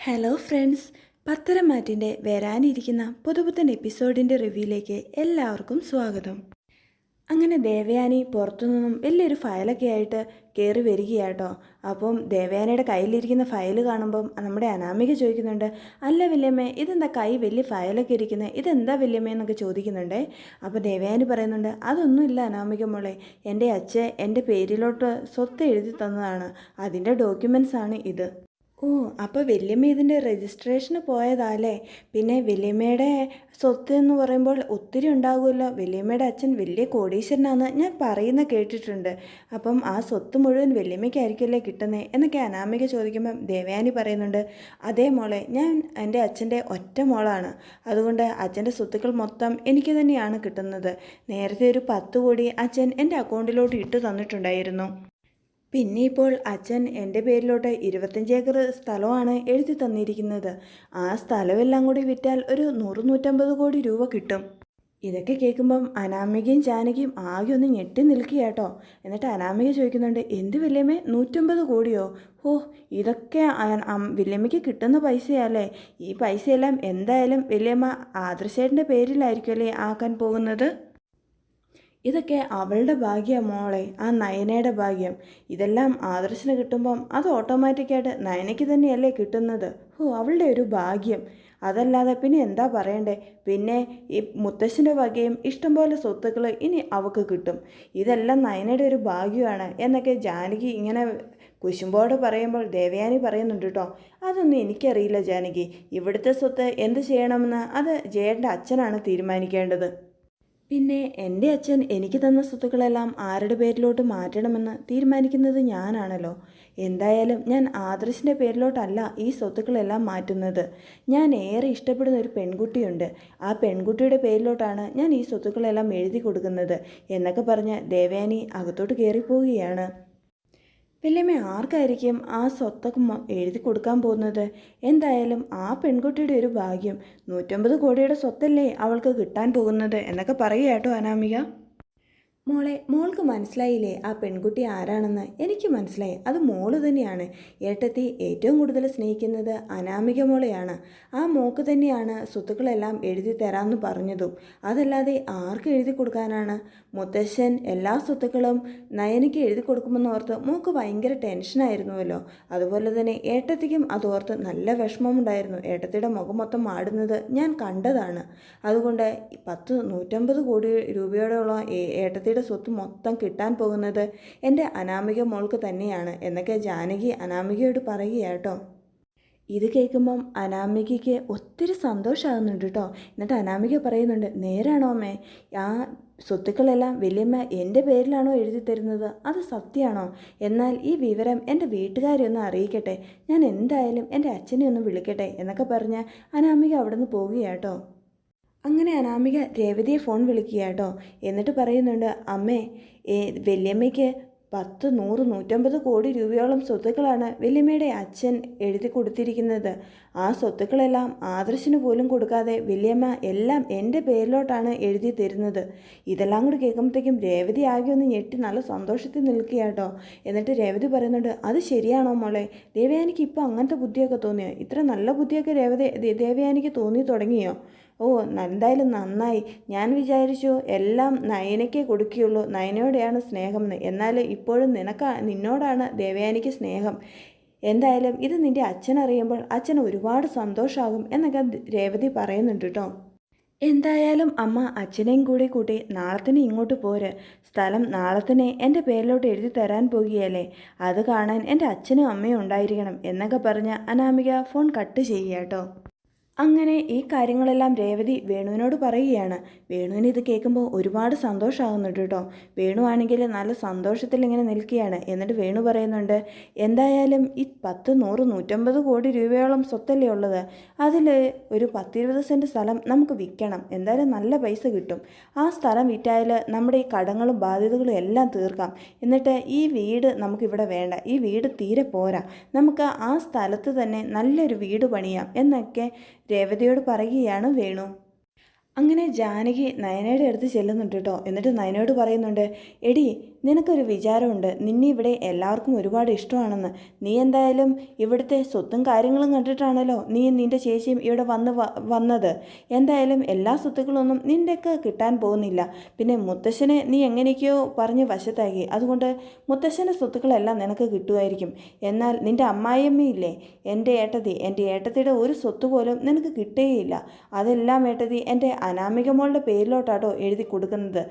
Hello friends പത്തരമാറ്റിന്റെ വരാനിരിക്കുന്ന പുതുപുത്തൻ എപ്പിസോഡിന്റെ റിവ്യൂയിലേക്ക് എല്ലാവർക്കും സ്വാഗതം. അങ്ങനെ ദേവയാനി പുറത്തുനിന്നും വലിയൊരു ഫയലൊക്കെ ആയിട്ട് കയറി വരികയാട്ടോ. അപ്പം ദേവയാനിയുടെ കയ്യിലിരിക്കുന്ന ഫയൽ കാണുമ്പം നമ്മുടെ അനാമിക ചോദിക്കുന്നുണ്ട് അല്ല വല്യമ്മേ ഇതെന്താ കൈ വലിയ ഫയലൊക്കെ ഇരിക്കുന്നത് ഇതെന്താ വല്യമ്മേ എന്നൊക്കെ ചോദിക്കുന്നുണ്ടേ. അപ്പോൾ ദേവയാനി പറയുന്നുണ്ട് അതൊന്നുമില്ല അനാമിക മോളെ. എന്റെ അച്ഛൻ എന്റെ പേരിലോട്ട് സ്വത്ത് എഴുതി തന്നതാണ്. അതിന്റെ ഡോക്യുമെൻസാണ് ഇത്. ഓ അപ്പോൾ വല്യമ്മ ഇതിന്റെ രജിസ്ട്രേഷന് പോയതാല്ലേ? പിന്നെ വല്യമ്മയുടെ സ്വത്ത് എന്ന് പറയുമ്പോൾ ഒത്തിരി ഉണ്ടാകുമല്ലോ. വല്യമ്മയുടെ അച്ഛൻ വലിയ കോടീശ്വരനാണെന്ന് ഞാൻ പറയുന്ന കേട്ടിട്ടുണ്ട്. അപ്പം ആ സ്വത്ത് മുഴുവൻ വല്യമ്മയ്ക്കായിരിക്കുമല്ലേ കിട്ടുന്നത് എന്നൊക്കെ അനാമിക ചോദിക്കുമ്പം ദേവയാനി പറയുന്നുണ്ട്. അതേ മോളെ ഞാൻ എന്റെ അച്ഛന്റെ ഒറ്റ മോളാണ്. അതുകൊണ്ട് അച്ഛന്റെ സ്വത്തുക്കൾ മൊത്തം എനിക്ക് തന്നെയാണ് കിട്ടുന്നത്. നേരത്തെ ഒരു പത്ത് കോടി അച്ഛൻ എന്റെ അക്കൗണ്ടിലോട്ട് ഇട്ട് തന്നിട്ടുണ്ടായിരുന്നു. പിന്നെ ഇപ്പോൾ അച്ഛൻ എന്റെ പേരിലോട്ട് ഇരുപത്തഞ്ച് ഏക്കർ സ്ഥലമാണ് എഴുതി തന്നിരിക്കുന്നത്. ആ സ്ഥലമെല്ലാം കൂടി വിറ്റാൽ ഒരു നൂറ് നൂറ്റമ്പത് കോടി രൂപ കിട്ടും. ഇതൊക്കെ കേൾക്കുമ്പം അനാമികയും ജാനകിയും ആകെ ഒന്ന് ഞെട്ടി നിൽക്കുക കേട്ടോ എന്നിട്ട് അനാമിക ചോദിക്കുന്നുണ്ട് എന്ത് വല്യമ്മേ നൂറ്റമ്പത് കോടിയോ? ഓ ഇതൊക്കെ വല്യമ്മയ്ക്ക് കിട്ടുന്ന പൈസയല്ലേ? ഈ പൈസയെല്ലാം എന്തായാലും വല്യമ്മ ആദർശേട്ടന്റെ പേരിലായിരിക്കുമല്ലേ ആക്കാൻ പോകുന്നത്? ഇതൊക്കെ അവളുടെ ഭാഗ്യം മോളെ ആ നയനയുടെ ഭാഗ്യം. ഇതെല്ലാം ആദർശന് കിട്ടുമ്പം അത് ഓട്ടോമാറ്റിക്കായിട്ട് നയനയ്ക്ക് തന്നെയല്ലേ കിട്ടുന്നത്? ഓ അവളുടെ ഒരു ഭാഗ്യം. അതല്ലാതെ പിന്നെ എന്താ പറയണ്ടേ? പിന്നെ ഈ മുത്തശ്ശന്റെ വകയും ഇഷ്ടംപോലെ സ്വത്തുക്കൾ ഇനി അവൾക്ക് കിട്ടും. ഇതെല്ലാം നയനയുടെ ഒരു ഭാഗ്യമാണ് എന്നൊക്കെ ജാനകി ഇങ്ങനെ കുശുമ്പോട് പറയുമ്പോൾ ദേവയാനി പറയുന്നുണ്ട് കേട്ടോ. അതൊന്നും എനിക്കറിയില്ല ജാനകി. ഇവിടുത്തെ സ്വത്ത് എന്ത് ചെയ്യണമെന്ന് അത് ജയന്റെ അച്ഛനാണ് തീരുമാനിക്കേണ്ടത്. പിന്നെ എന്റെ അച്ഛൻ എനിക്ക് തന്ന സ്വത്തുക്കളെല്ലാം ആരുടെ പേരിലോട്ട് മാറ്റണമെന്ന് തീരുമാനിക്കുന്നത് ഞാനാണല്ലോ. എന്തായാലും ഞാൻ ആദർശിന്റെ പേരിലോട്ടല്ല ഈ സ്വത്തുക്കളെല്ലാം മാറ്റുന്നത്. ഞാൻ ഏറെ ഇഷ്ടപ്പെടുന്ന ഒരു പെൺകുട്ടിയുണ്ട്. ആ പെൺകുട്ടിയുടെ പേരിലോട്ടാണ് ഞാൻ ഈ സ്വത്തുക്കളെല്ലാം എഴുതി കൊടുക്കുന്നത്. എന്നൊക്കെ പറഞ്ഞ് ദേവയാനി അകത്തോട്ട് കയറിപ്പോവുകയാണ്. വല്യമ്മ ആർക്കായിരിക്കും ആ സ്വത്തൊക്കെ എഴുതി കൊടുക്കാൻ പോകുന്നത്? എന്തായാലും ആ പെൺകുട്ടിയുടെ ഒരു ഭാഗ്യം നൂറ്റമ്പത് കോടിയുടെ സ്വത്തല്ലേ അവൾക്ക് കിട്ടാൻ പോകുന്നത് എന്നൊക്കെ പറയുക കേട്ടോ അനാമിക. മോളെ മോൾക്ക് മനസ്സിലായില്ലേ ആ പെൺകുട്ടി ആരാണെന്ന്? എനിക്ക് മനസ്സിലായി. അത് മോൾ തന്നെയാണ്. ഏട്ടത്തി ഏറ്റവും കൂടുതൽ സ്നേഹിക്കുന്നത് അനാമിക മോളെയാണ്. ആ മോക്ക് തന്നെയാണ് സ്വത്തുക്കളെല്ലാം എഴുതി തരാമെന്ന് പറഞ്ഞതും. അതല്ലാതെ ആർക്ക് എഴുതി കൊടുക്കാനാണ്? മുത്തശ്ശൻ എല്ലാ സ്വത്തുക്കളും നയനിക്ക് എഴുതി കൊടുക്കുമെന്ന് ഓർത്ത് മോക്ക് ഭയങ്കര ടെൻഷനായിരുന്നുവല്ലോ അതുപോലെ തന്നെ ഏട്ടത്തിക്കും അതോർത്ത് നല്ല വിഷമമുണ്ടായിരുന്നു. ഏട്ടത്തിയുടെ മുഖം മൊത്തം ആടുന്നത് ഞാൻ കണ്ടതാണ്. അതുകൊണ്ട് പത്ത് നൂറ്റമ്പത് കോടി രൂപയോടെയുള്ള ഏ- ഏട്ടത്തിയുടെ സ്വത്ത് മൊത്തം കിട്ടാൻ പോകുന്നത് എന്റെ അനാമിക മോൾക്ക് തന്നെയാണ് എന്നൊക്കെ ജാനകി അനാമികയോട് പറയുകയാട്ടോ ഇത് കേൾക്കുമ്പം അനാമികയ്ക്ക് ഒത്തിരി സന്തോഷമാകുന്നുണ്ട് കേട്ടോ. എന്നിട്ട് അനാമിക പറയുന്നുണ്ട് നേരാണോ അമ്മേ? ആ സ്വത്തുക്കളെല്ലാം വലിയമ്മ എന്റെ പേരിലാണോ എഴുതി തരുന്നത്? അത് സത്യമാണോ? എന്നാൽ ഈ വിവരം എന്റെ വീട്ടുകാരെ ഒന്ന് അറിയിക്കട്ടെ. ഞാൻ എന്തായാലും എന്റെ അച്ഛനെ ഒന്ന് വിളിക്കട്ടെ എന്നൊക്കെ പറഞ്ഞ് അനാമിക അവിടെ നിന്ന് പോവുകയാട്ടോ അങ്ങനെ അനാമിക രേവതിയെ ഫോൺ വിളിക്കുക കേട്ടോ എന്നിട്ട് പറയുന്നുണ്ട് അമ്മേ വല്യമ്മയ്ക്ക് പത്ത് നൂറ് നൂറ്റമ്പത് കോടി രൂപയോളം സ്വത്തുക്കളാണ് വല്യമ്മയുടെ അച്ഛൻ എഴുതി കൊടുത്തിരിക്കുന്നത്. ആ സ്വത്തുക്കളെല്ലാം ആദർശിന് പോലും കൊടുക്കാതെ വല്യമ്മ എല്ലാം എന്റെ പേരിലോട്ടാണ് എഴുതി തരുന്നത്. ഇതെല്ലാം കൂടി കേൾക്കുമ്പോഴത്തേക്കും രേവതി ആകെ ഒന്ന് ഞെട്ടി നല്ല സന്തോഷത്തിൽ നിൽക്കുകയാട്ടോ എന്നിട്ട് രേവതി പറയുന്നുണ്ട് അത് ശരിയാണോ മോളെ? ദേവയാനിക്ക് ഇപ്പോൾ അങ്ങനത്തെ ബുദ്ധിയൊക്കെ തോന്നിയോ? ഇത്ര നല്ല ബുദ്ധിയൊക്കെ രേവതി ദേവയാനിക്ക് തോന്നി തുടങ്ങിയോ? ഓ എന്തായാലും നന്നായി. ഞാൻ വിചാരിച്ചു എല്ലാം നയനയ്ക്കേ കൊടുക്കുകയുള്ളൂ. നയനയോടെയാണ് സ്നേഹം എന്ന്. എന്നാൽ ഇപ്പോഴും നിനക്ക് നിന്നോടാണ് ദേവയാനിക്ക് സ്നേഹം. എന്തായാലും ഇത് നിന്റെ അച്ഛനറിയുമ്പോൾ അച്ഛൻ ഒരുപാട് സന്തോഷമാകും എന്നൊക്കെ രേവതി പറയുന്നുണ്ട് കേട്ടോ. എന്തായാലും അമ്മ അച്ഛനെയും കൂടി കൂട്ടി നാളത്തിന് ഇങ്ങോട്ട് പോര്. സ്ഥലം നാളത്തിനെ എന്റെ പേരിലോട്ട് എഴുതി തരാൻ പോകുകയല്ലേ? അത് കാണാൻ എന്റെ അച്ഛനും അമ്മയും ഉണ്ടായിരിക്കണം എന്നൊക്കെ പറഞ്ഞ് അനാമിക ഫോൺ കട്ട് ചെയ്യുക കേട്ടോ. അങ്ങനെ ഈ കാര്യങ്ങളെല്ലാം രേവതി വേണുവിനോട് പറയുകയാണ്. വേണുവിന് ഇത് കേൾക്കുമ്പോൾ ഒരുപാട് സന്തോഷമാകുന്നുണ്ട് കേട്ടോ. വേണു ആണെങ്കിൽ നല്ല സന്തോഷത്തിൽ ഇങ്ങനെ നിൽക്കുകയാണ്. എന്നിട്ട് വേണു പറയുന്നുണ്ട് എന്തായാലും ഈ പത്ത് നൂറ് നൂറ്റമ്പത് കോടി രൂപയോളം സ്വത്തല്ലേ ഉള്ളത്. അതിൽ ഒരു പത്തിരുപത് സെന്റ് സ്ഥലം നമുക്ക് വിൽക്കണം. എന്തായാലും നല്ല പൈസ കിട്ടും. ആ സ്ഥലം വിറ്റാൽ നമ്മുടെ ഈ കടങ്ങളും ബാധ്യതകളും എല്ലാം തീർക്കാം. എന്നിട്ട് ഈ വീട് നമുക്കിവിടെ വേണ്ട. ഈ വീട് തീരെ പോരാ. നമുക്ക് ആ സ്ഥലത്ത് തന്നെ നല്ലൊരു വീട് പണിയാം. എന്നൊക്കെ രേവതിയോട് പറയുകയാണ് വേണു. അങ്ങനെ ജാനകി നയനയുടെ അടുത്ത് ചെല്ലുന്നുണ്ട് കേട്ടോ. എന്നിട്ട് നയനയോട് പറയുന്നുണ്ട് എടി നിനക്കൊരു വിചാരമുണ്ട്. നിന്നെ ഇവിടെ എല്ലാവർക്കും ഒരുപാട് ഇഷ്ടമാണെന്ന്. നീ എന്തായാലും ഇവിടുത്തെ സ്വത്തും കാര്യങ്ങളും കണ്ടിട്ടാണല്ലോ നീ നിന്റെ ചേച്ചിയും ഇവിടെ വന്ന് വന്നത്. എന്തായാലും എല്ലാ സ്വത്തുക്കളൊന്നും നിന്റെയൊക്കെ കിട്ടാൻ പോകുന്നില്ല. പിന്നെ മുത്തശ്ശനെ നീ എങ്ങനെയൊക്കെയോ പറഞ്ഞ് വശത്താക്കി. അതുകൊണ്ട് മുത്തശ്ശന്റെ സ്വത്തുക്കളെല്ലാം നിനക്ക് കിട്ടുമായിരിക്കും. എന്നാൽ നിന്റെ അമ്മായിയമ്മയില്ലേ എന്റെ ഏട്ടതി എന്റെ ഏട്ടത്തിയുടെ ഒരു സ്വത്ത് പോലും നിനക്ക് കിട്ടുകയില്ല അതെല്ലാം ഏട്ടതി എന്റെ അനാമിക മോളുടെ പേരിലോട്ടാട്ടോ എഴുതി കൊടുക്കുന്നത്.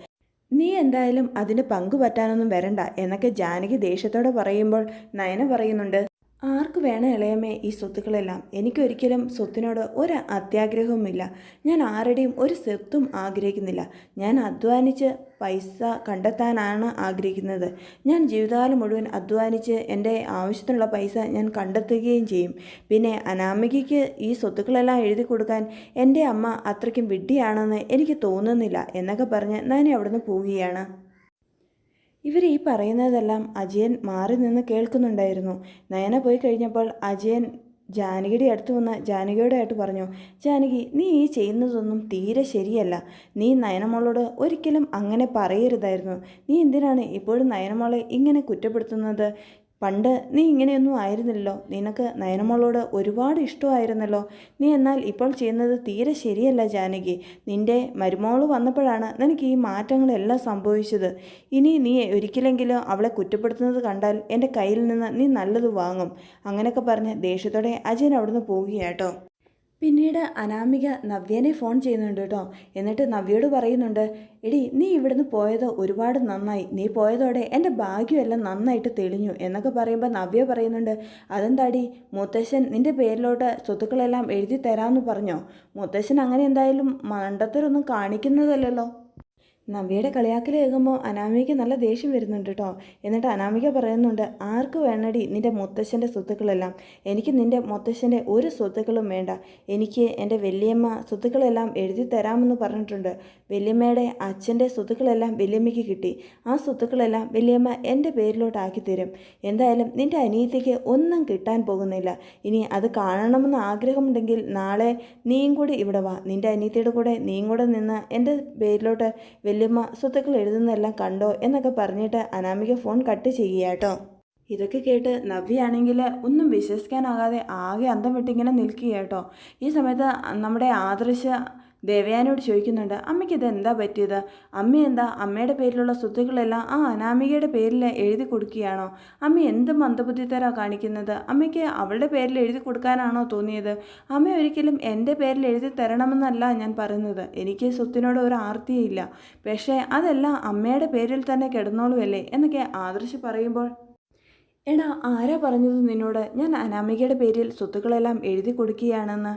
നീ എന്തായാലും അതിന് പങ്കുപറ്റാനൊന്നും വരണ്ട എന്നൊക്കെ ജാനകി ദേഷ്യത്തോടെ പറയുമ്പോൾ നയന പറയുന്നുണ്ട്. ആർക്ക് വേണം ഇളയമ്മേ ഈ സ്വത്തുക്കളെല്ലാം? എനിക്കൊരിക്കലും സ്വത്തിനോട് ഒരു അത്യാഗ്രഹവുമില്ല. ഞാൻ ആരുടെയും ഒരു സ്വത്തും ആഗ്രഹിക്കുന്നില്ല. ഞാൻ അധ്വാനിച്ച് പൈസ കണ്ടെത്താനാണ് ആഗ്രഹിക്കുന്നത്. ഞാൻ ജീവിതകാലം മുഴുവൻ അധ്വാനിച്ച് എന്റെ ആവശ്യത്തിനുള്ള പൈസ ഞാൻ കണ്ടെത്തുകയും ചെയ്യും. പിന്നെ അനാമികയ്ക്ക് ഈ സ്വത്തുക്കളെല്ലാം എഴുതി കൊടുക്കാൻ എന്റെ അമ്മ അത്രയ്ക്കും വിഡ്ഢിയാണെന്ന് എനിക്ക് തോന്നുന്നില്ല എന്നൊക്കെ പറഞ്ഞ് ഞാൻ അവിടുന്ന് പോവുകയാണ്. ഇവർ ഈ പറയുന്നതെല്ലാം അജയൻ മാറി നിന്ന് കേൾക്കുന്നുണ്ടായിരുന്നു. നയന പോയി കഴിഞ്ഞപ്പോൾ അജയൻ ജാനകിയുടെ അടുത്ത് വന്ന് ജാനകിയോട് ആയിട്ട് പറഞ്ഞു ജാനകി നീ ഈ ചെയ്യുന്നതൊന്നും തീരെ ശരിയല്ല. നീ നയനമോളോട് ഒരിക്കലും അങ്ങനെ പറയരുതായിരുന്നു. നീ എന്തിനാണ് ഇപ്പോഴും നയനമോളെ ഇങ്ങനെ കുറ്റപ്പെടുത്തുന്നത്? പണ്ട് നീ ഇങ്ങനെയൊന്നും ആയിരുന്നില്ലല്ലോ. നിനക്ക് നയനമോളോട് ഒരുപാട് ഇഷ്ടമായിരുന്നല്ലോ. നീ എന്നാൽ ഇപ്പോൾ ചെയ്യുന്നത് തീരെ ശരിയല്ല ജാനകി. നിന്റെ മരുമോൾ വന്നപ്പോഴാണ് നിനക്ക് ഈ മാറ്റങ്ങളെല്ലാം സംഭവിച്ചത്. ഇനി നീ ഒരിക്കലെങ്കിലും അവളെ കുറ്റപ്പെടുത്തുന്നത് കണ്ടാൽ എന്റെ കയ്യിൽ നിന്ന് നീ നല്ലത് വാങ്ങും. അങ്ങനെയൊക്കെ പറഞ്ഞ് ദേഷ്യത്തോടെ അജയൻ അവിടുന്ന് പോവുകയാട്ടോ. പിന്നീട് അനാമിക നവ്യനെ ഫോൺ ചെയ്യുന്നുണ്ട് കേട്ടോ. എന്നിട്ട് നവ്യയോട് പറയുന്നുണ്ട് എടി നീ ഇവിടുന്ന് പോയത് ഒരുപാട് നന്നായി. നീ പോയതോടെ എന്റെ ഭാഗ്യമെല്ലാം നന്നായിട്ട് തെളിഞ്ഞു എന്നൊക്കെ പറയുമ്പോൾ നവ്യ പറയുന്നുണ്ട് അതെന്താടി? മുത്തശ്ശൻ നിന്റെ പേരിലോട്ട് സ്വത്തുക്കളെല്ലാം എഴുതി തരാമെന്ന് പറഞ്ഞോ? മുത്തശ്ശൻ അങ്ങനെ എന്തായാലും മണ്ടത്തരൊന്നും കാണിക്കുന്നതല്ലല്ലോ? നവ്യയുടെ കളിയാക്കൽ കേൾക്കുമ്പോൾ അനാമികയ്ക്ക് നല്ല ദേഷ്യം വരുന്നുണ്ട് കേട്ടോ എന്നിട്ട് അനാമിക പറയുന്നുണ്ട് ആർക്ക് വേണടി നിന്റെ മുത്തശ്ശന്റെ സ്വത്തുക്കളെല്ലാം? എനിക്ക് നിന്റെ മുത്തശ്ശന്റെ ഒരു സ്വത്തുക്കളും വേണ്ട. എനിക്ക് എന്റെ വല്യമ്മ സ്വത്തുക്കളെല്ലാം എഴുതി തരാമെന്ന് പറഞ്ഞിട്ടുണ്ട്. വല്യമ്മയുടെ അച്ഛന്റെ സ്വത്തുക്കളെല്ലാം വല്യമ്മയ്ക്ക് കിട്ടി. ആ സ്വത്തുക്കളെല്ലാം വല്യമ്മ എന്റെ പേരിലോട്ടാക്കി തരും. എന്തായാലും നിന്റെ അനിയത്തിക്ക് ഒന്നും കിട്ടാൻ പോകുന്നില്ല. ഇനി അത് കാണണമെന്ന് ആഗ്രഹമുണ്ടെങ്കിൽ നാളെ നീയും കൂടി ഇവിടെ വാ. നിന്റെ അനിയത്തിയുടെ കൂടെ നീയും കൂടെ നിന്ന് എന്റെ പേരിലോട്ട് വല്യമ്മ സ്വത്തുക്കൾ എഴുതുന്നതെല്ലാം കണ്ടോ എന്നൊക്കെ പറഞ്ഞിട്ട് അനാമിക ഫോൺ കട്ട് ചെയ്യുക കേട്ടോ ഇതൊക്കെ കേട്ട് നവ്യാണെങ്കിൽ ഒന്നും വിശ്വസിക്കാനാകാതെ ആകെ അന്തം വിട്ടിങ്ങനെ നിൽക്കുക കേട്ടോ ഈ സമയത്ത് നമ്മുടെ ആദർശ ദേവയാനോട് ചോദിക്കുന്നുണ്ട് അമ്മയ്ക്ക് ഇത് എന്താ പറ്റിയത്? അമ്മ എന്താ അമ്മയുടെ പേരിലുള്ള സ്വത്തുക്കളെല്ലാം ആ അനാമികയുടെ പേരിൽ എഴുതി കൊടുക്കുകയാണോ? അമ്മ എന്ത് മന്ദബുദ്ധിത്തരാ കാണിക്കുന്നത്? അമ്മയ്ക്ക് അവളുടെ പേരിൽ എഴുതി കൊടുക്കാനാണോ തോന്നിയത്? അമ്മ ഒരിക്കലും എന്റെ പേരിൽ എഴുതി തരണമെന്നല്ല ഞാൻ പറയുന്നത്. എനിക്ക് സ്വത്തിനോട് ഒരു ആർത്തിയില്ല പക്ഷേ അതെല്ലാം അമ്മയുടെ പേരിൽ തന്നെ കിടന്നോളുമല്ലേ എന്നൊക്കെ ആദർശ് പറയുമ്പോൾ എടാ ആരാ പറഞ്ഞത് നിന്നോട്? ഞാൻ അനാമികയുടെ പേരിൽ സ്വത്തുക്കളെല്ലാം എഴുതി കൊടുക്കുകയാണെന്ന്.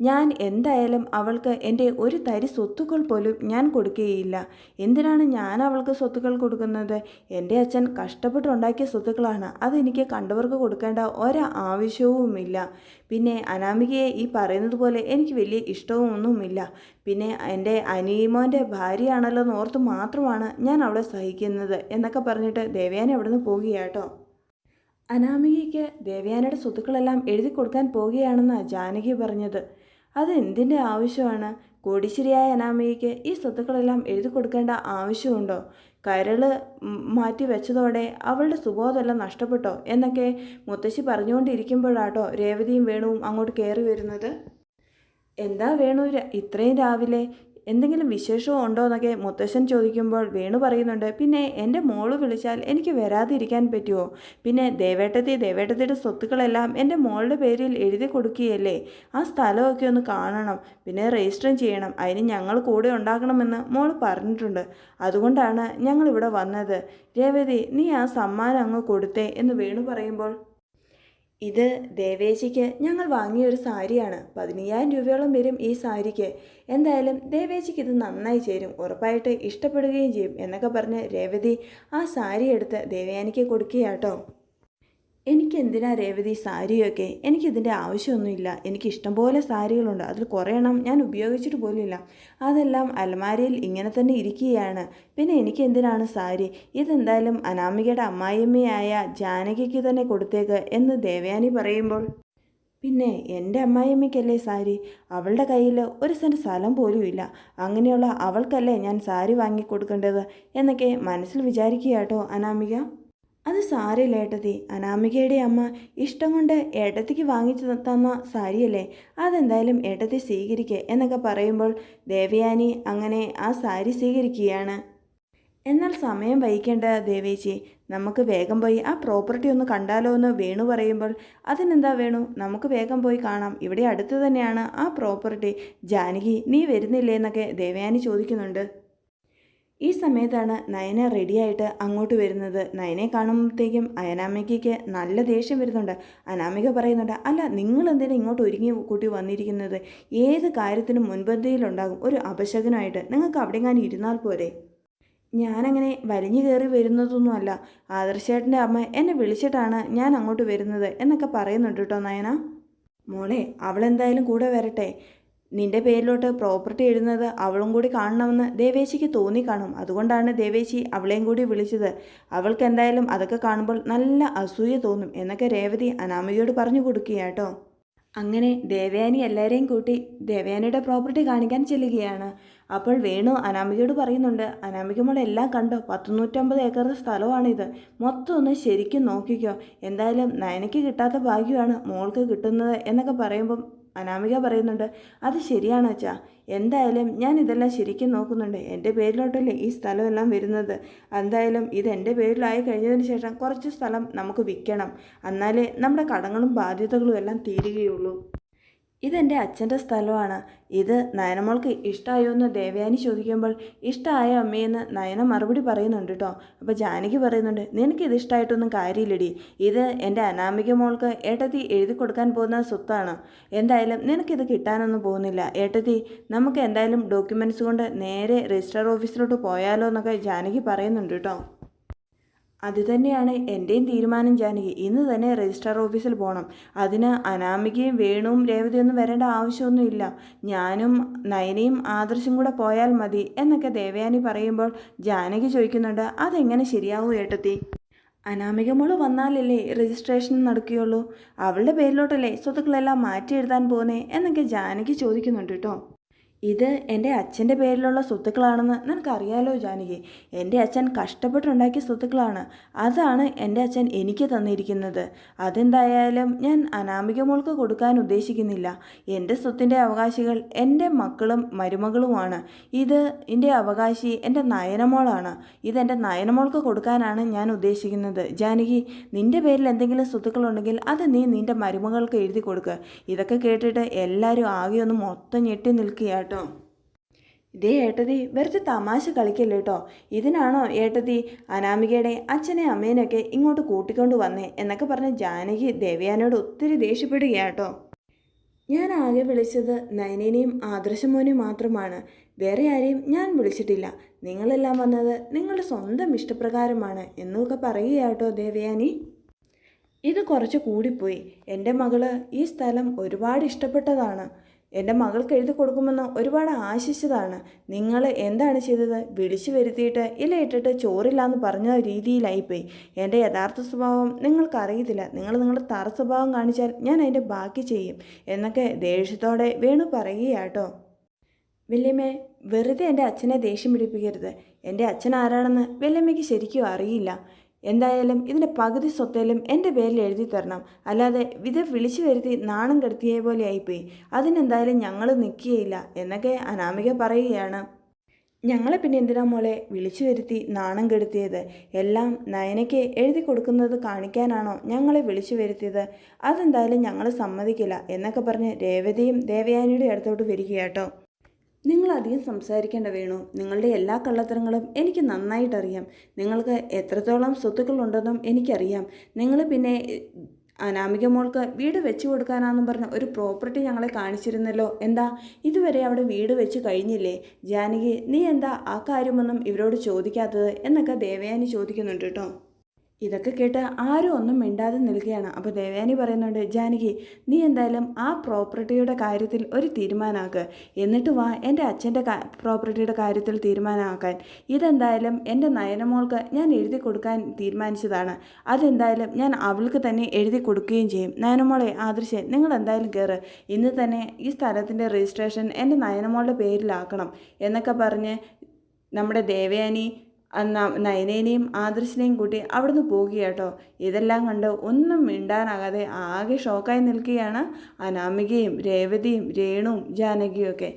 ഞാൻ എന്തായാലും അവൾക്ക് എന്റെ ഒരു തരി സ്വത്തുക്കൾ പോലും ഞാൻ കൊടുക്കുകയില്ല. എന്തിനാണ് ഞാൻ അവൾക്ക് സ്വത്തുക്കൾ കൊടുക്കുന്നത്? എന്റെ അച്ഛൻ കഷ്ടപ്പെട്ടുണ്ടാക്കിയ സ്വത്തുക്കളാണ്. അതെനിക്ക് കണ്ടവർക്ക് കൊടുക്കേണ്ട ഒരാവശ്യവുമില്ല. പിന്നെ അനാമികയെ ഈ പറയുന്നത് പോലെ എനിക്ക് വലിയ ഇഷ്ടവുമൊന്നുമില്ല. പിന്നെ എന്റെ അനിയമോന്റെ ഭാര്യയാണല്ലോ എന്ന് ഓർത്ത് മാത്രമാണ് ഞാൻ അവളെ സഹിക്കുന്നത് എന്നൊക്കെ പറഞ്ഞിട്ട് ദേവയാനി അവിടെ നിന്ന് പോവുകയാട്ടോ അനാമികയ്ക്ക് ദേവയാനയുടെ സ്വത്തുക്കളെല്ലാം എഴുതി കൊടുക്കാൻ പോവുകയാണെന്നാണ് ജാനകി പറഞ്ഞത്. അത് എന്തിന്റെ ആവശ്യമാണ്? കോടീശ്വരിയായ അനാമികയ്ക്ക് ഈ സ്വത്തുക്കളെല്ലാം എഴുതി കൊടുക്കേണ്ട ആവശ്യമുണ്ടോ? കരൾ മാറ്റി വെച്ചതോടെ അവളുടെ സുബോധമെല്ലാം നഷ്ടപ്പെട്ടോ? എന്നൊക്കെ മുത്തശ്ശി പറഞ്ഞുകൊണ്ടിരിക്കുമ്പോഴാട്ടോ രേവതിയും വേണുവും അങ്ങോട്ട് കയറി വരുന്നത്. എന്താ വേണു ഇത്രയും രാവിലെ എന്തെങ്കിലും വിശേഷമോ ഉണ്ടോ എന്നൊക്കെ മുത്തശ്ശൻ ചോദിക്കുമ്പോൾ വേണു പറയുന്നുണ്ട്. പിന്നെ എന്റെ മോൾ വിളിച്ചാൽ എനിക്ക് വരാതിരിക്കാൻ പറ്റുമോ പിന്നെ ദേവേട്ടത്തി ദേവേട്ടത്തിയുടെ സ്വത്തുക്കളെല്ലാം എന്റെ മോളുടെ പേരിൽ എഴുതി കൊടുക്കുകയല്ലേ? ആ സ്ഥലമൊക്കെ ഒന്ന് കാണണം. പിന്നെ രജിസ്റ്ററും ചെയ്യണം. അതിന് ഞങ്ങൾ കൂടെ ഉണ്ടാക്കണമെന്ന് മോൾ പറഞ്ഞിട്ടുണ്ട്. അതുകൊണ്ടാണ് ഞങ്ങളിവിടെ വന്നത്. രേവതി നീ ആ സമ്മാനം അങ്ങ് കൊടുത്തേ എന്ന് വേണു പറയുമ്പോൾ ഇത് ദേവേച്ചിക്ക് ഞങ്ങൾ വാങ്ങിയ ഒരു സാരിയാണ്. പതിനയ്യായിരം രൂപയോളം വരും ഈ സാരിക്ക്. എന്തായാലും ദേവേച്ചിക്ക് ഇത് നന്നായി ചേരും. ഉറപ്പായിട്ട് ഇഷ്ടപ്പെടുകയും ചെയ്യും എന്നൊക്കെ പറഞ്ഞ് രേവതി ആ സാരി എടുത്ത് ദേവയാനിക്ക് കൊടുക്കുകയാട്ടോ. എനിക്ക് എന്തിനാ രേവതി സാരിയൊക്കെ? എനിക്കിതിന്റെ ആവശ്യമൊന്നുമില്ല. എനിക്ക് ഇഷ്ടംപോലെ സാരികളുണ്ട്. അതിൽ കുറേ എണ്ണം ഞാൻ ഉപയോഗിച്ചിട്ട് പോലുമില്ല. അതെല്ലാം അലമാരയിൽ ഇങ്ങനെ തന്നെ ഇരിക്കുകയാണ്. പിന്നെ എനിക്ക് എന്തിനാണ് സാരി? ഇതെന്തായാലും അനാമികയുടെ അമ്മായിയമ്മയായ ജാനകിക്ക് തന്നെ കൊടുത്തേക്ക് എന്ന് ദേവയാനി പറയുമ്പോൾ. പിന്നെ എന്റെ അമ്മായിയമ്മയ്ക്കല്ലേ സാരി? അവളുടെ കയ്യിൽ ഒരു സെന്റ് സ്ഥലം പോലും ഇല്ല അങ്ങനെയുള്ള അവൾക്കല്ലേ ഞാൻ സാരി വാങ്ങിക്കൊടുക്കേണ്ടത് എന്നൊക്കെ മനസ്സിൽ വിചാരിക്കുക കേട്ടോ അനാമിക. അത് സാരില്ല ഏട്ടത്തി. അനാമികയുടെ അമ്മ ഇഷ്ടം കൊണ്ട് ഏട്ടത്തിക്ക് വാങ്ങിച്ചു തന്ന സാരിയല്ലേ? അതെന്തായാലും ഏട്ടത്തി സ്വീകരിക്കുക എന്നൊക്കെ പറയുമ്പോൾ ദേവയാനി അങ്ങനെ ആ സാരി സ്വീകരിക്കുകയാണ്. എന്നാൽ സമയം വഹിക്കേണ്ട ദേവേച്ചി നമുക്ക് വേഗം പോയി ആ പ്രോപ്പർട്ടി ഒന്ന് കണ്ടാലോ എന്ന് വേണു പറയുമ്പോൾ അതിനെന്താ വേണു? നമുക്ക് വേഗം പോയി കാണാം. ഇവിടെ അടുത്ത് തന്നെയാണ് ആ പ്രോപ്പർട്ടി. ജാനകി നീ വരുന്നില്ലേ എന്നൊക്കെ ദേവയാനി ചോദിക്കുന്നുണ്ട്. ഈ സമയത്താണ് നയന റെഡിയായിട്ട് അങ്ങോട്ട് വരുന്നത്. നയനെ കാണുമ്പോഴത്തേക്കും അയനാമികയ്ക്ക് നല്ല ദേഷ്യം വരുന്നുണ്ട്. അനാമിക പറയുന്നുണ്ട് അല്ല നിങ്ങൾ എന്തിനാ ഇങ്ങോട്ട് ഒരുങ്ങി കൂട്ടി വന്നിരിക്കുന്നത്? ഏത് കാര്യത്തിനും മുൻപന്തിയിലുണ്ടാകും. ഒരു അപശകനായിട്ട്. നിങ്ങൾക്ക് അവിടെ ഞാൻ ഇരുന്നാൽ പോരെ. ഞാനങ്ങനെ വലിഞ്ഞു കയറി വരുന്നതൊന്നുമല്ല. ആദർശേട്ടന്റെ അമ്മ എന്നെ വിളിച്ചിട്ടാണ് ഞാൻ അങ്ങോട്ട് വരുന്നത് എന്നൊക്കെ പറയുന്നുണ്ട് കേട്ടോ നയന. മോളെ അവളെന്തായാലും കൂടെ വരട്ടെ. നിന്റെ പേരിലോട്ട് പ്രോപ്പർട്ടി എഴുതുന്നത് അവളും കൂടി കാണണമെന്ന് ദേവേശിക്ക് തോന്നി കാണും. അതുകൊണ്ടാണ് ദേവേശി അവളെയും കൂടി വിളിച്ചത്. അവൾക്ക് എന്തായാലും അതൊക്കെ കാണുമ്പോൾ നല്ല അസൂയ തോന്നും എന്നൊക്കെ രേവതി അനാമികയോട് പറഞ്ഞു കൊടുക്കുകയാട്ടോ അങ്ങനെ ദേവയാനി എല്ലാവരെയും കൂട്ടി ദേവയാനിയുടെ പ്രോപ്പർട്ടി കാണിക്കാൻ ചെല്ലുകയാണ്. അപ്പോൾ വേണു അനാമികയോട് പറയുന്നുണ്ട് അനാമിക എല്ലാം കണ്ടോ? പത്ത് നൂറ്റമ്പത് ഏക്കർ സ്ഥലമാണിത്. മൊത്തം ഒന്ന് ശരിക്കും നോക്കിക്കോ. എന്തായാലും നയനയ്ക്ക് കിട്ടാത്ത ഭാഗ്യമാണ് മോൾക്ക് കിട്ടുന്നത് എന്നൊക്കെ പറയുമ്പം അനാമിക പറയുന്നുണ്ട് അത് ശരിയാണ് അച്ഛാ. എന്തായാലും ഞാൻ ഇതെല്ലാം ശരിക്കും നോക്കുന്നുണ്ട്. എന്റെ പേരിലോട്ടല്ലേ ഈ സ്ഥലമെല്ലാം വരുന്നത്? എന്തായാലും ഇത് എന്റെ പേരിലായി കഴിഞ്ഞതിന് ശേഷം കുറച്ച് സ്ഥലം നമുക്ക് വിൽക്കണം. എന്നാലേ നമ്മുടെ കടങ്ങളും ബാധ്യതകളും എല്ലാം തീരുകയുള്ളൂ. ഇതെന്റെ അച്ഛന്റെ സ്ഥലമാണ്. ഇത് നയനമോൾക്ക് ഇഷ്ടമായോ എന്ന് ദേവയാനി ചോദിക്കുമ്പോൾ ഇഷ്ടമായ അമ്മയെന്ന് നയന മറുപടി പറയുന്നുണ്ട് കേട്ടോ അപ്പോൾ ജാനകി പറയുന്നുണ്ട് നിനക്ക് ഇത് ഇഷ്ടമായിട്ടൊന്നും കാര്യമില്ലടി. ഇത് എന്റെ അനാമിക മോൾക്ക് ഏട്ടത്തി എഴുതി കൊടുക്കാൻ പോകുന്ന സ്വത്താണ്. എന്തായാലും നിനക്കിത് കിട്ടാനൊന്നും പോകുന്നില്ല. ഏട്ടത്തി നമുക്ക് എന്തായാലും ഡോക്യുമെന്റ്സ് കൊണ്ട് നേരെ രജിസ്റ്റർ ഓഫീസിലോട്ട് പോയാലോ എന്നൊക്കെ ജാനകി പറയുന്നുണ്ട് കേട്ടോ അത് തന്നെയാണ് എന്റെയും തീരുമാനം ജാനകി. ഇന്ന് തന്നെ രജിസ്ട്രാർ ഓഫീസിൽ പോകണം അതിന് അനാമികയും വേണുവും രേവതിയൊന്നും വരേണ്ട ആവശ്യമൊന്നുമില്ല. ഞാനും നയനയും ആദർശും കൂടെ പോയാൽ മതി എന്നൊക്കെ ദേവയാനി പറയുമ്പോൾ ജാനകി ചോദിക്കുന്നുണ്ട് അതെങ്ങനെ ശരിയാവും ഏട്ടത്തി? അനാമിക മോൾ വന്നാലല്ലേ രജിസ്ട്രേഷൻ നടക്കുകയുള്ളൂ. അവളുടെ പേരിലോട്ടല്ലേ സ്വത്തുക്കളെല്ലാം മാറ്റി എഴുതാൻ പോകുന്നേ എന്നൊക്കെ ജാനകി ചോദിക്കുന്നുണ്ട് കേട്ടോ. ഇത് എന്റെ അച്ഛന്റെ പേരിലുള്ള സ്വത്തുക്കളാണെന്ന് നിനക്കറിയാലോ ജാനകി. എന്റെ അച്ഛൻ കഷ്ടപ്പെട്ടുണ്ടാക്കിയ സ്വത്തുക്കളാണ്. അതാണ് എന്റെ അച്ഛൻ എനിക്ക് തന്നിരിക്കുന്നത്. അതെന്തായാലും ഞാൻ അനാമിക മോൾക്ക് കൊടുക്കാൻ ഉദ്ദേശിക്കുന്നില്ല. എന്റെ സ്വത്തിന്റെ അവകാശികൾ എന്റെ മക്കളും മരുമകളുമാണ്. ഇത് എന്റെ അവകാശി എന്റെ നയനമോളാണ്. എന്റെ നയനമോൾക്ക് കൊടുക്കാനാണ് ഞാൻ ഉദ്ദേശിക്കുന്നത്. ജാനകി നിന്റെ പേരിൽ എന്തെങ്കിലും സ്വത്തുക്കളുണ്ടെങ്കിൽ അത് നീ നിന്റെ മരുമകൾക്ക് എഴുതി കൊടുക്കുക ഇതൊക്കെ കേട്ടിട്ട് എല്ലാവരും ആകെ ഒന്ന് മൊത്തം ഞെട്ടി നിൽക്കുക കേട്ടോ. ഇതേ ഏട്ടതി വെറുതെ തമാശ കളിക്കല്ലേ കേട്ടോ ഇതിനാണോ ഏട്ടതി അനാമികയുടെ അച്ഛനെ അമ്മേനൊക്കെ ഇങ്ങോട്ട് കൂട്ടിക്കൊണ്ട് വന്നേ എന്നൊക്കെ പറഞ്ഞ് ജാനകി ദേവയാനോട് ഒത്തിരി ദേഷ്യപ്പെടുകയാട്ടോ ഞാൻ ആകെ വിളിച്ചത് നയനേനെയും ആദർശമോനെയും മാത്രമാണ്. വേറെ ആരെയും ഞാൻ വിളിച്ചിട്ടില്ല. നിങ്ങളെല്ലാം വന്നത് നിങ്ങളുടെ സ്വന്തം ഇഷ്ടപ്രകാരമാണ് എന്നൊക്കെ പറയുകയാട്ടോ ദേവയാനി. ഇത് കുറച്ച് കൂടിപ്പോയി. എന്റെ മകൾ ഈ സ്ഥലം ഒരുപാട് ഇഷ്ടപ്പെട്ടതാണ്. എന്റെ മകൾക്ക് എഴുതി കൊടുക്കുമെന്ന് ഒരുപാട് ആശിച്ചതാണ്. നിങ്ങൾ എന്താണ് ചെയ്തത്? വിളിച്ചു വരുത്തിയിട്ട് ഇല ഇട്ടിട്ട് ചോറില്ലാന്ന് പറഞ്ഞ രീതിയിലായിപ്പോയി. എന്റെ യഥാർത്ഥ സ്വഭാവം നിങ്ങൾക്കറിയത്തില്ല. നിങ്ങൾ നിങ്ങളുടെ തറ സ്വഭാവം കാണിച്ചാൽ ഞാൻ അതിന്റെ ബാക്കി ചെയ്യും എന്നൊക്കെ ദേഷ്യത്തോടെ വേണു പറയുകയാട്ടോ. വല്യമ്മേ വെറുതെ എന്റെ അച്ഛനെ ദേഷ്യം പിടിപ്പിക്കരുത്. എന്റെ അച്ഛൻ ആരാണെന്ന് വല്യമ്മയ്ക്ക് ശരിക്കും അറിയില്ല. എന്തായാലും ഇതിന്റെ പകുതി സ്വത്തേലും എന്റെ പേരിൽ എഴുതി തരണം. അല്ലാതെ ഇത് വിളിച്ചു വരുത്തി നാണം കെടുത്തിയേ പോലെ ആയിപ്പോയി. അതിനെന്തായാലും ഞങ്ങൾ നിൽക്കുകയില്ല എന്നൊക്കെ അനാമിക പറയുകയാണ്. ഞങ്ങളെ പിന്നെ എന്തിനാ മോളെ വിളിച്ചു വരുത്തി നാണം കെടുത്തിയത്? എല്ലാം നയനയ്ക്ക് എഴുതി കൊടുക്കുന്നത് കാണിക്കാനാണോ ഞങ്ങളെ വിളിച്ചു വരുത്തിയത്? അതെന്തായാലും ഞങ്ങൾ സമ്മതിക്കില്ല എന്നൊക്കെ പറഞ്ഞ് രേവതിയും ദേവയാനിയുടെ അടുത്തോട്ട് വരിക അധികം സംസാരിക്കേണ്ട വേണു. നിങ്ങളുടെ എല്ലാ കള്ളത്തരങ്ങളും എനിക്ക് നന്നായിട്ടറിയാം. നിങ്ങൾക്ക് എത്രത്തോളം സ്വത്തുക്കളുണ്ടെന്നും എനിക്കറിയാം. നിങ്ങൾ പിന്നെ അനാമിക മോൾക്ക് വീട് വെച്ച് കൊടുക്കാനാണെന്നും പറഞ്ഞ ഒരു പ്രോപ്പർട്ടി ഞങ്ങളെ കാണിച്ചിരുന്നല്ലോ. എന്താ? ഇതുവരെ അവിടെ വീട് വെച്ച് കഴിഞ്ഞില്ലേ? ജാനകി നീ എന്താ ആ കാര്യമൊന്നും ഇവരോട് ചോദിക്കാത്തത്? എന്നൊക്കെ ദേവയാനി ചോദിക്കുന്നുണ്ട് കേട്ടോ. ഇതൊക്കെ കേട്ട് ആരും ഒന്നും മിണ്ടാതെ നിൽക്കുകയാണ്. അപ്പോൾ ദേവയാനി പറയുന്നുണ്ട് ജാനകി നീ എന്തായാലും ആ പ്രോപ്പർട്ടിയുടെ കാര്യത്തിൽ ഒരു തീരുമാനമാക്കുക എന്നിട്ട് വാ എന്റെ അച്ഛന്റെ പ്രോപ്പർട്ടിയുടെ കാര്യത്തിൽ തീരുമാനമാക്കാൻ. ഇതെന്തായാലും എന്റെ നയനമോൾക്ക് ഞാൻ എഴുതി കൊടുക്കാൻ തീരുമാനിച്ചതാണ്. അതെന്തായാലും ഞാൻ അവൾക്ക് തന്നെ എഴുതി കൊടുക്കുകയും ചെയ്യും. നയനമോളെ ആദർശ് നിങ്ങൾ എന്തായാലും കയറ് ഇന്ന് തന്നെ ഈ സ്ഥലത്തിന്റെ രജിസ്ട്രേഷൻ എന്റെ നയനമോളുടെ പേരിലാക്കണം എന്നൊക്കെ പറഞ്ഞ് നമ്മുടെ ദേവയാനി നയനേനെയും ആദർശിനെയും കൂട്ടി അവിടുന്ന് പോകുക കേട്ടോ ഇതെല്ലാം കണ്ട് ഒന്നും മിണ്ടാനാകാതെ ആകെ ഷോക്കായി നിൽക്കുകയാണ് അനാമികയും രേവതിയും രേണുവും ജാനകിയും ഒക്കെ.